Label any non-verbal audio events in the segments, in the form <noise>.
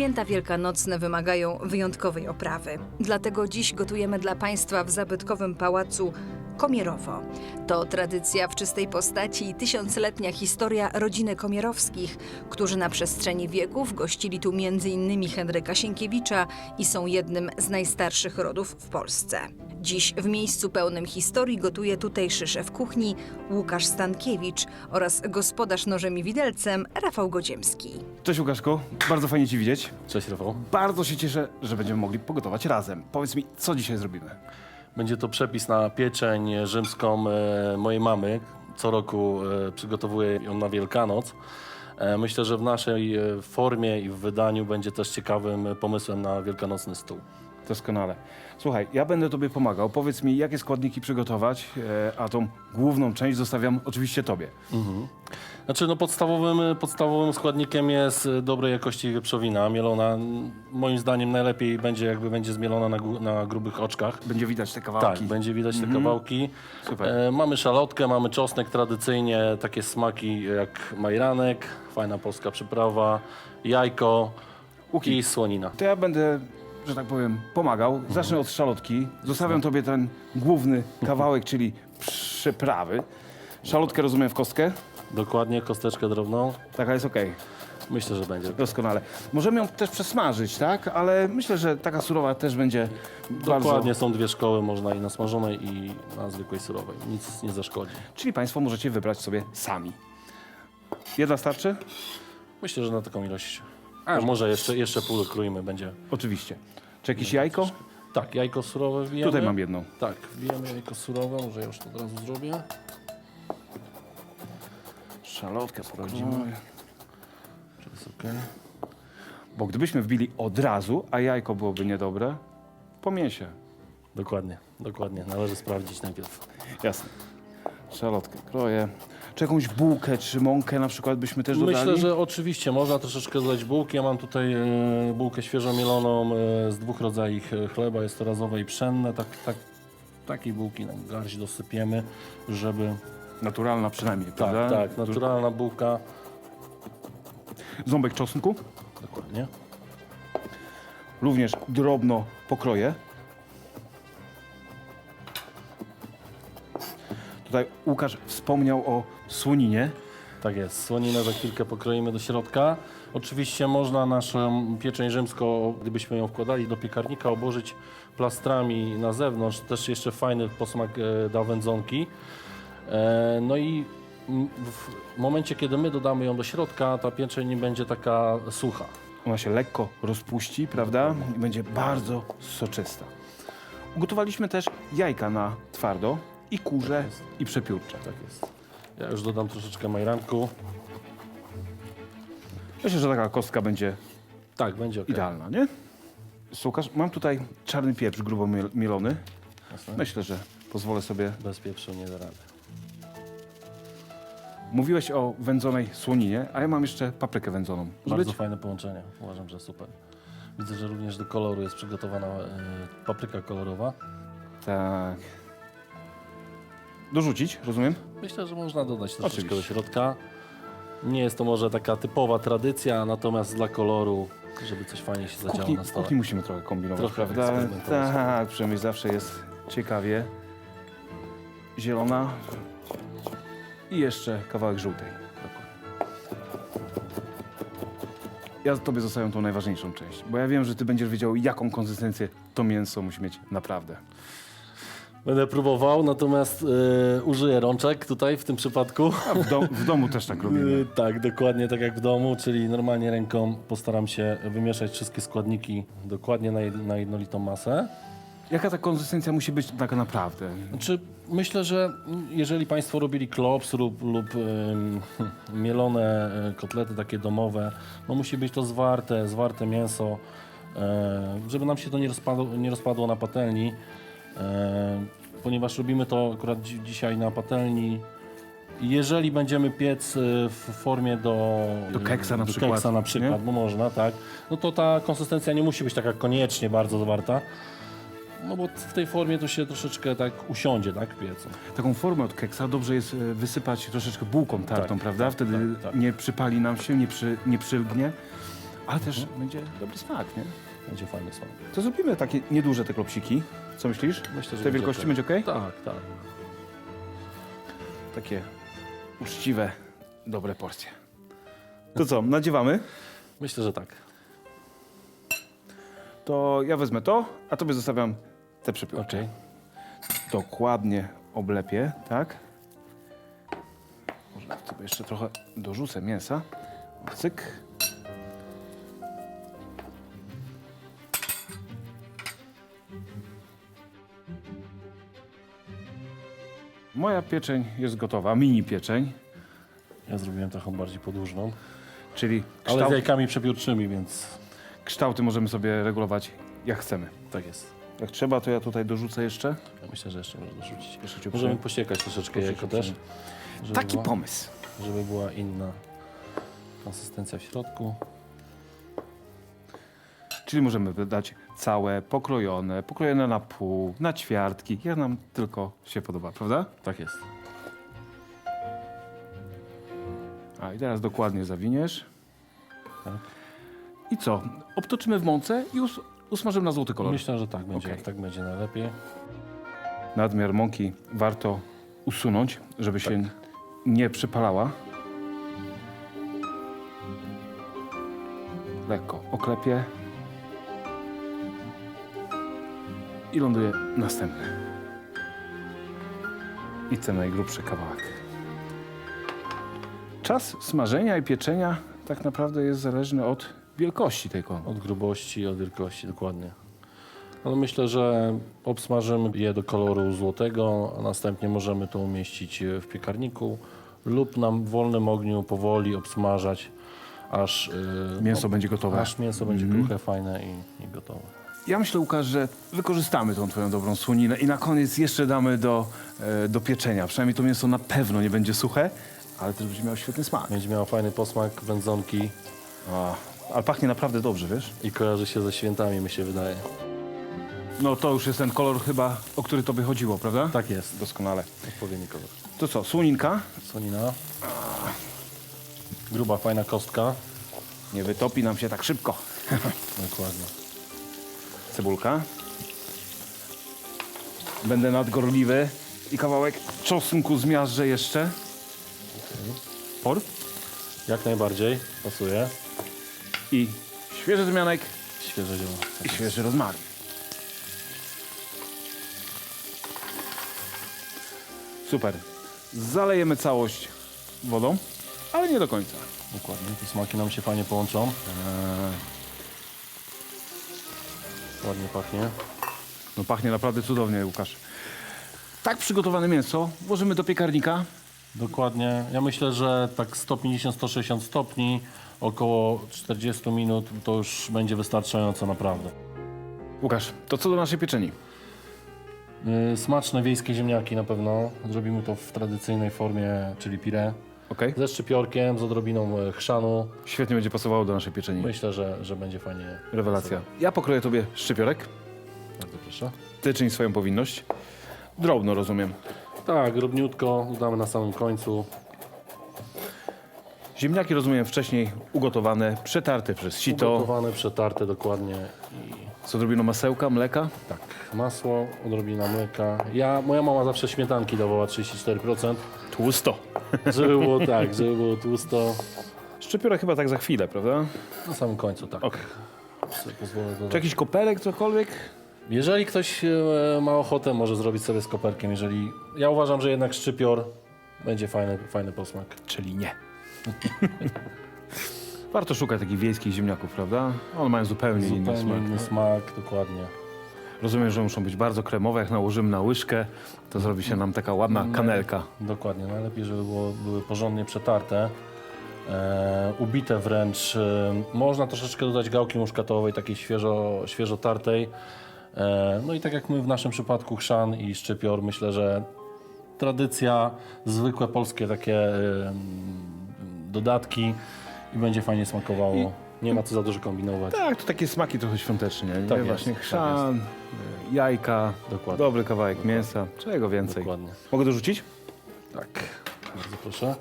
Święta wielkanocne wymagają wyjątkowej oprawy. Dlatego dziś gotujemy dla Państwa w zabytkowym pałacu Komierowo. To tradycja w czystej postaci i tysiącletnia historia rodziny Komierowskich, którzy na przestrzeni wieków gościli tu m.in. Henryka Sienkiewicza i są jednym z najstarszych rodów w Polsce. Dziś w miejscu pełnym historii gotuje tutejszy szef kuchni Łukasz Stankiewicz oraz gospodarz nożem i widelcem Rafał Godziemski. Cześć Łukaszku, bardzo fajnie Ci widzieć. Cześć Rafał. Bardzo się cieszę, że będziemy mogli pogotować razem. Powiedz mi, co dzisiaj zrobimy? Będzie to przepis na pieczeń rzymską e, mojej mamy. Co roku e, przygotowuję ją na Wielkanoc. E, myślę, że w naszej formie i w wydaniu będzie też ciekawym pomysłem na wielkanocny stół. Doskonale. Słuchaj, ja będę Tobie pomagał. Powiedz mi, jakie składniki przygotować, e, a tą główną część zostawiam oczywiście Tobie. Znaczy, no podstawowym, podstawowym składnikiem jest dobrej jakości wieprzowina, mielona. m, Moim zdaniem najlepiej będzie, jakby będzie zmielona na, gru- na grubych oczkach. Będzie widać te Tak, kawałki. będzie widać te kawałki. Super. E, mamy szalotkę, mamy czosnek tradycyjnie, takie smaki jak majranek, fajna polska przyprawa, jajko i słonina. To ja będę, że tak powiem, pomagał. Zacznę od szalotki. Zostawiam Tobie ten główny kawałek, czyli przyprawy. Szalotkę rozumiem w kostkę? Dokładnie, kosteczkę drobną. Taka jest okej. Myślę, że będzie. Doskonale. Możemy ją też przesmażyć, tak? Ale myślę, że taka surowa też będzie bardzo... Dokładnie, są dwie szkoły, można i na smażonej i na zwykłej surowej. Nic nie zaszkodzi. Czyli Państwo możecie wybrać sobie sami. Jedna starczy? Myślę, że na taką ilość. A może jeszcze, jeszcze pół dokrójmy, będzie. Oczywiście. Czy jakieś jajko? Tak, jajko surowe wbijamy. Tutaj mam jedną. Tak, wbijamy jajko surowe, może ja już to od razu zrobię. Szalotkę Sprawdzimy. Czy jest okej? Bo gdybyśmy wbili od razu, a jajko byłoby niedobre, po mięsie. Dokładnie, dokładnie. Należy sprawdzić najpierw. Jasne. Szalotkę kroję. Czy jakąś bułkę, czy mąkę na przykład byśmy też dodali? Myślę, że oczywiście można troszeczkę dodać bułki. Ja mam tutaj e, bułkę świeżo mieloną e, z dwóch rodzajów e, chleba. Jest to razowe i pszenne. Tak, tak, takiej bułki na garść dosypiemy, żeby... Naturalna przynajmniej, Tak, prawda? tak, naturalna bułka. Ząbek czosnku. Dokładnie. Również drobno pokroję. Tutaj Łukasz wspomniał o słoninie. Tak jest. Słoninę za chwilkę pokroimy do środka. Oczywiście można naszą pieczeń rzymską, gdybyśmy ją wkładali do piekarnika, obłożyć plastrami na zewnątrz. Też jeszcze fajny posmak e, da wędzonki. E, no i w momencie, kiedy my dodamy ją do środka, ta pieczeń nie będzie taka sucha. Ona się lekko rozpuści, prawda? I będzie bardzo soczysta. Ugotowaliśmy też jajka na twardo i kurze i przepiórcze. Tak jest. Ja już dodam troszeczkę majranku. Myślę, że taka kostka będzie Tak, będzie ok. idealna, nie? Słuchasz, mam tutaj czarny pieprz grubo miel- mielony. Jasne. Myślę, że pozwolę sobie... Bez pieprzu nie da rady. Mówiłeś o wędzonej słoninie, a ja mam jeszcze paprykę wędzoną. Może Bardzo być? fajne połączenie. Uważam, że super. Widzę, że również do koloru jest przygotowana e, papryka kolorowa. Tak. Dorzucić, rozumiem? Myślę, że można dodać troszeczkę do środka. Nie jest to może taka typowa tradycja, natomiast dla koloru, żeby coś fajnie się zadziało kuchni, na w stole. kuchni musimy trochę kombinować, Trochę prawda? eksperymentować. Tak, przynajmniej zawsze jest ciekawie. Zielona i jeszcze kawałek żółtej. Ja tobie zostawiam tą najważniejszą część, bo ja wiem, że ty będziesz wiedział, jaką konsystencję to mięso musi mieć naprawdę. Będę próbował, natomiast e, użyję rączek tutaj w tym przypadku. A w, dom, w domu też tak robimy. E, tak, dokładnie tak jak w domu, czyli normalnie ręką postaram się wymieszać wszystkie składniki dokładnie na, jed, na jednolitą masę. Jaka ta konsystencja musi być tak naprawdę? Znaczy, myślę, że jeżeli Państwo robili klops lub, lub ym, <laughs> mielone e, kotlety takie domowe, no musi być to zwarte, zwarte mięso, żeby nam się to nie rozpadło, nie rozpadło na patelni, ponieważ robimy to akurat dzi- dzisiaj na patelni. Jeżeli będziemy piec e, w formie do, Do keksa na do przykład, keksa na przykład, nie? bo można, tak, no to ta konsystencja nie musi być taka koniecznie bardzo zwarta. No bo w tej formie to się troszeczkę tak usiądzie, tak, w piecu. Taką formę od keksa dobrze jest e, wysypać troszeczkę bułką tartą, Tak, prawda? tak, Wtedy tak, tak. nie przypali nam się, nie, przy, nie przylgnie, ale też Mhm. będzie dobry smak, nie? Będzie fajny smak. To zrobimy takie nieduże te klopsiki. Co myślisz? Myślę, że W tej wielkości będzie ok? Tak, tak. Takie uczciwe, dobre porcje. To <laughs> co, nadziewamy? Myślę, że tak. To ja wezmę to, a tobie zostawiam te przepiórki. Okej. Dokładnie oblepię, tak? Może sobie jeszcze trochę dorzucę mięsa. Cyk. Moja pieczeń jest gotowa, mini pieczeń, Ja zrobiłem taką bardziej podłużną. czyli Ale z kształt, jajkami przepiórczymi, więc kształty możemy sobie regulować jak chcemy. tak jest. Jak trzeba, to ja tutaj dorzucę jeszcze. Ja myślę, że jeszcze można dorzucić. Jeszcze cię Możemy uprzejmie. posiekać troszeczkę jajko też. Żeby Taki była, pomysł. Żeby była inna konsystencja w środku. Czyli możemy wydać całe, pokrojone, pokrojone na pół, na ćwiartki, jak nam tylko się podoba, prawda? Tak jest. A i teraz dokładnie zawiniesz. Tak. I co? Obtoczymy w mące i us usmażymy na złoty kolor. Myślę, że tak będzie, Okej. tak będzie najlepiej. Nadmiar mąki warto usunąć, żeby się nie przypalała. Lekko oklepię. I ląduje następny. I ten najgrubszy kawałek. Czas smażenia i pieczenia tak naprawdę jest zależny od wielkości tej konu. Od grubości, od wielkości, dokładnie. Ale myślę, że obsmażymy je do koloru złotego, a następnie możemy to umieścić w piekarniku lub na wolnym ogniu powoli obsmażać, aż, yy, Mięso będzie gotowe. aż mięso będzie kruche, fajne i, i gotowe. Ja myślę, Łukasz, że wykorzystamy tą twoją dobrą słoninę i na koniec jeszcze damy do, e, do pieczenia. Przynajmniej to mięso na pewno nie będzie suche, ale też będzie miało świetny smak. Będzie miała fajny posmak wędzonki O, ale pachnie naprawdę dobrze, wiesz? i kojarzy się ze świętami, mi się wydaje. No to już jest ten kolor chyba, o który tobie chodziło, prawda? Tak jest, Doskonale. odpowiedni kolor. To co, słoninka? Słonina. Gruba, fajna kostka. Nie wytopi nam się tak szybko. Dokładnie. Cebulka. Będę nadgorliwy i kawałek czosnku zmiażdżę jeszcze. Por. Jak najbardziej, pasuje. I świeży zmianek Świeże zioło. i świeży rozmaryn. Super. Zalejemy całość wodą, ale nie do końca. Dokładnie, te smaki nam się fajnie połączą. Eee, Ładnie pachnie. No pachnie naprawdę cudownie, Łukasz. Tak przygotowane mięso włożymy do piekarnika. Dokładnie. Ja myślę, że tak 150-160 stopni, około 40 minut to już będzie wystarczająco naprawdę. Łukasz, to co do naszej pieczeni? Yy, Smaczne wiejskie ziemniaki na pewno. Zrobimy to w tradycyjnej formie, czyli pire. Okej? Ze szczypiorkiem, z odrobiną e, chrzanu. Świetnie będzie pasowało do naszej pieczeni. Myślę, że, że będzie fajnie. Rewelacja. Ja pokroję tobie szczypiorek. Bardzo proszę. Ty czyń swoją powinność. Drobno, rozumiem. Tak, drobniutko, damy na samym końcu. Ziemniaki, rozumiem, wcześniej ugotowane, przetarte przez sito. Gotowane, przetarte dokładnie i Z odrobiną masełka, mleka. tak, masło, odrobina mleka. Ja, moja mama zawsze śmietanki dawała 34%, Tłusto. żeby było <laughs> tak, żeby było tłusto. Szczypiorek chyba tak za chwilę, prawda? Na samym końcu, tak. Okej. Sobie pozwolę Czy jakiś koperek, cokolwiek? Jeżeli ktoś e, ma ochotę, może zrobić sobie z koperkiem. Jeżeli ja uważam, że jednak szczypior będzie fajny, fajny posmak. Czyli nie. <laughs> Warto szukać takich wiejskich ziemniaków, prawda? One mają zupełnie, inny Zupełnie smak. inny smak, dokładnie. Rozumiem, że muszą być bardzo kremowe. Jak nałożymy na łyżkę, to zrobi się nam taka ładna kanelka. Dokładnie, najlepiej, żeby było, były porządnie przetarte, e, ubite wręcz. E, można troszeczkę dodać gałki muszkatowej, takiej świeżo, świeżo tartej. E, no i tak jak my w naszym przypadku chrzan i szczypior, myślę, że tradycja, zwykłe polskie takie e, dodatki i będzie fajnie smakowało. Nie ma co za dużo kombinować. Tak, to takie smaki trochę świąteczne. Nie? Tak jest, Właśnie tak chrzan, jajka, Dokładnie. dobry kawałek mięsa. Czego więcej? Dokładnie. Mogę dorzucić? Tak, bardzo proszę.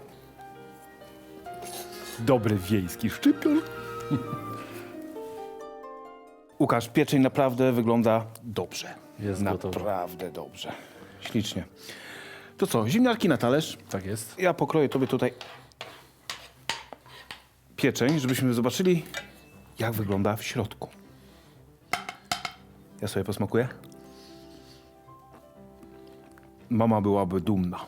Dobry wiejski szczypior. Łukasz, pieczeń naprawdę wygląda dobrze. Jest. Naprawdę dobrze. Ślicznie. To co, ziemniarki na talerz. Tak jest. Ja pokroję tobie tutaj pieczeń, żebyśmy zobaczyli, jak wygląda w środku. Ja sobie posmakuję. Mama byłaby dumna. <laughs>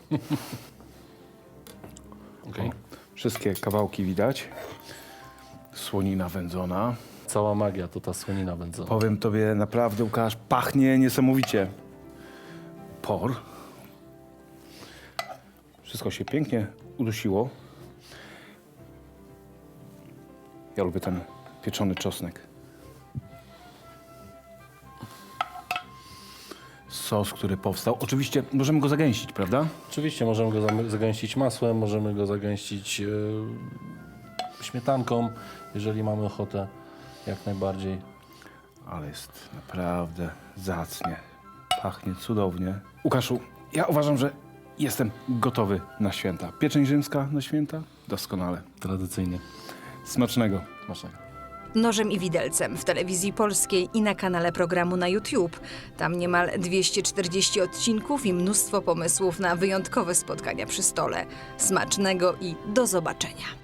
Okay. Wszystkie kawałki widać. Słonina wędzona. Cała magia to ta słonina wędzona. Powiem tobie naprawdę, Łukasz, pachnie niesamowicie. Por. Wszystko się pięknie udusiło. Ja lubię ten pieczony czosnek. Sos, który powstał. Oczywiście możemy go zagęścić, prawda? Oczywiście możemy go zam- zagęścić masłem, możemy go zagęścić e, śmietanką, jeżeli mamy ochotę, jak najbardziej. Ale jest naprawdę zacnie. Pachnie cudownie. Łukaszu, ja uważam, że jestem gotowy na święta. Pieczeń rzymska na święta? Doskonale. Tradycyjnie. Smacznego. Smacznego. Nożem i widelcem w telewizji polskiej i na kanale programu na YouTube. Tam niemal 240 odcinków i mnóstwo pomysłów na wyjątkowe spotkania przy stole. Smacznego i do zobaczenia.